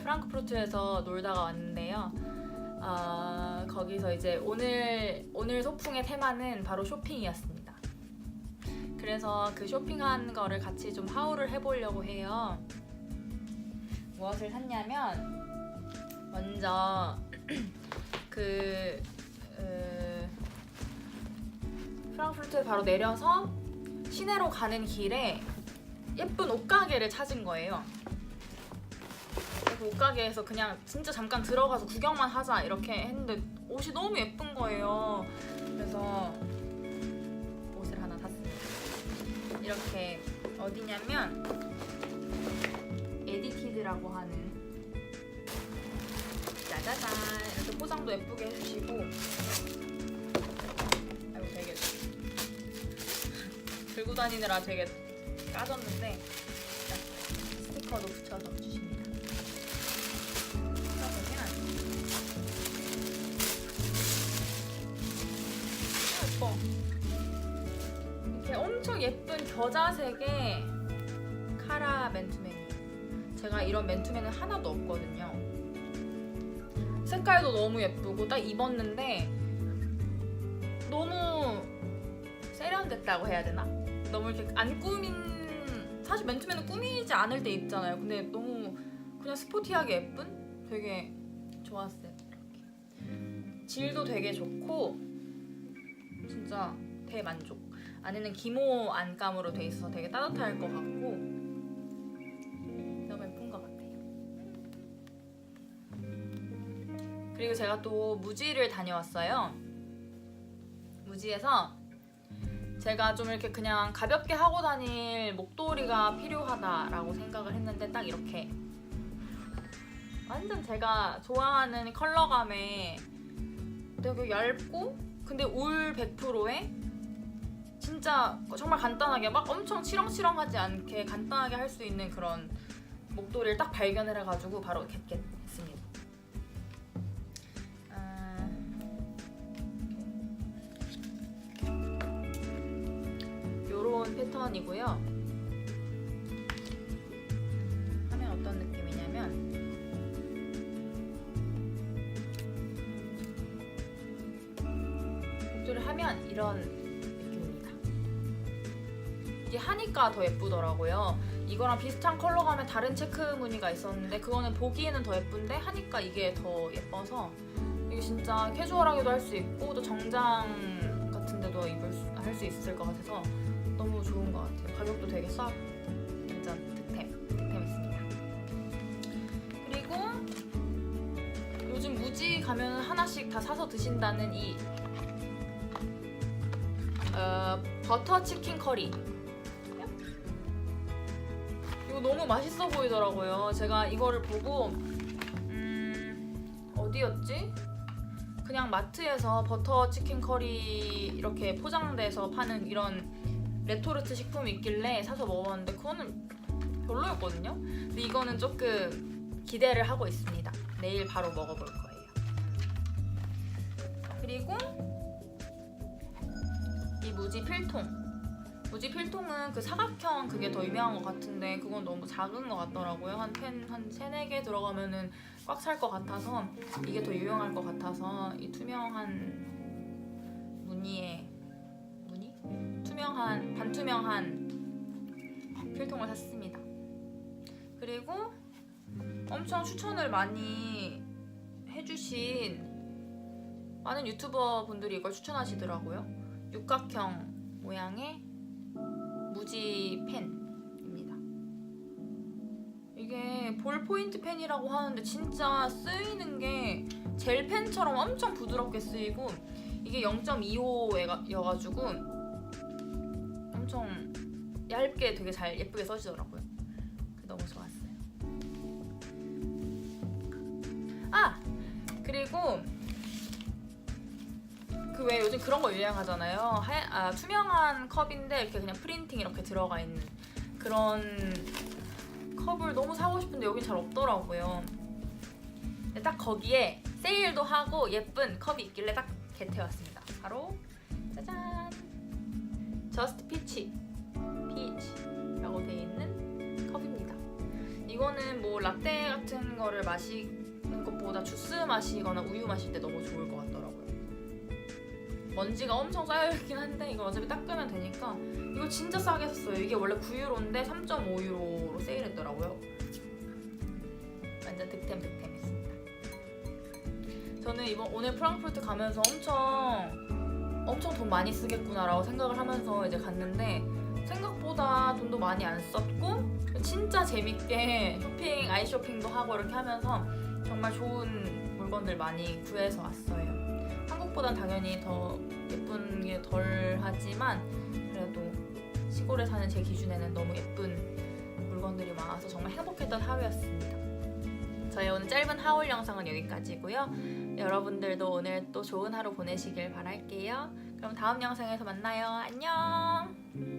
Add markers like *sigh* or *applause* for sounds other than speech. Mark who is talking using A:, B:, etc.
A: 프랑크푸르트에서 놀다가 왔는데요. 어, 거기서 이제 오늘 오늘 소풍의 테마는 바로 쇼핑이었습니다. 그래서 그 쇼핑한 거를 같이 좀 하울을 해보려고 해요. 무엇을 샀냐면 먼저 *clears throat* 그 으, 프랑크푸르트에 바로 내려서 시내로 가는 길에 예쁜 옷가게를 찾은 거예요. 옷가게에서 그냥 진짜 잠깐 들어가서 구경만 하자 이렇게 했는데 옷이 너무 예쁜 거예요. 그래서 옷을 하나 샀습니다. 이렇게 어디냐면 에디티드라고 하는 짜자잔 이렇게 포장도 예쁘게 해주시고 아이고 되게 들고 다니느라 되게 까졌는데 자, 스티커도 붙여서 예쁜 겨자색의 카라 맨투맨이에요. 제가 이런 맨투맨은 하나도 없거든요. 색깔도 너무 예쁘고 딱 입었는데 너무 세련됐다고 해야 되나? 너무 이렇게 안 꾸민 사실 맨투맨은 꾸미지 않을 때 입잖아요. 근데 너무 그냥 스포티하게 예쁜 되게 좋았어요. 이렇게 질도 되게 좋고 진짜 대만족. 안에는 기모 안감으로 돼 있어서 되게 따뜻할 것 같고 너무 예쁜 것 같아요. 그리고 제가 또 무지를 다녀왔어요. 무지에서 제가 좀 이렇게 그냥 가볍게 하고 다닐 목도리가 필요하다라고 생각을 했는데 딱 이렇게 완전 제가 좋아하는 컬러감에 되게 얇고 근데 울 100%에 진짜 정말 간단하게 막 엄청 치렁치렁하지 않게 간단하게 할 수 있는 그런 목도리를 딱 발견을 해가지고 바로 겟겟했습니다. 아, 요런 패턴이고요. 하면 어떤 느낌이냐면 목도리를 하면 이런. 이게 하니까 더 예쁘더라고요. 이거랑 비슷한 컬러감의 다른 체크 무늬가 있었는데 그거는 보기에는 더 예쁜데 하니까 이게 더 예뻐서 이게 진짜 캐주얼하게도 할 수 있고 또 정장 같은 데도 입을 수, 할수 있을 것 같아서 너무 좋은 것 같아요. 가격도 되게 싸. 완전 득템, 득템했습니다. 그리고 요즘 무지 가면 하나씩 다 사서 드신다는 이 어, 버터 치킨 커리. 이거 너무 맛있어 보이더라고요. 제가 이거를 보고 음, 어디였지? 그냥 마트에서 버터 치킨 커리 이렇게 포장돼서 파는 이런 레토르트 식품이 있길래 사서 먹어봤는데 그거는 별로였거든요. 근데 이거는 조금 기대를 하고 있습니다. 내일 바로 먹어볼 거예요. 그리고 이 무지 필통. 무지 필통은 그 사각형 그게 더 유명한 것 같은데 그건 너무 작은 것 같더라고요. 한 펜 한 세네 개 들어가면은 꽉 찰 것 같아서 이게 더 유용할 것 같아서 이 투명한 무늬의 무늬? 투명한 반투명한 필통을 샀습니다. 그리고 엄청 추천을 많이 해주신 많은 유튜버 분들이 이걸 추천하시더라고요. 육각형 모양의 무지 펜입니다. 이게 볼 포인트 펜이라고 하는데 진짜 쓰이는 게 젤 펜처럼 엄청 부드럽게 쓰이고 이게 0.25여가지고 엄청 얇게 되게 잘 예쁘게 써지더라고요. 너무 좋았어요. 아 그리고 그 왜 요즘 그런 거 유행하잖아요. 하, 아, 투명한 컵인데 이렇게 그냥 프린팅 이렇게 들어가 있는 그런 컵을 너무 사고 싶은데 여긴 잘 없더라고요. 딱 거기에 세일도 하고 예쁜 컵이 있길래 딱 개태웠습니다. 바로 짜잔! 저스트 피치 피치라고 돼 있는 컵입니다. 이거는 뭐 라떼 같은 거를 마시는 것보다 주스 마시거나 우유 마실 때 너무 좋을 것 같더라고요. 먼지가 엄청 쌓여있긴 한데 이거 어차피 닦으면 되니까 이거 진짜 싸게 샀어요. 이게 원래 9유로인데 3.5유로로 세일했더라고요. 완전 득템 득템했습니다. 저는 이번 오늘 프랑크푸르트 가면서 엄청 엄청 돈 많이 쓰겠구나라고 생각을 하면서 이제 갔는데 생각보다 돈도 많이 안 썼고 진짜 재밌게 쇼핑 아이 쇼핑도 하고 이렇게 하면서 정말 좋은 물건들 많이 구해서 왔어요. 한국보단 당연히 더 예쁜 게 덜 하지만 그래도 시골에 사는 제 기준에는 너무 예쁜 물건들이 많아서 정말 행복했던 하루였습니다. 저의 오늘 짧은 하울 영상은 여기까지고요. 여러분들도 오늘 또 좋은 하루 보내시길 바랄게요. 그럼 다음 영상에서 만나요. 안녕!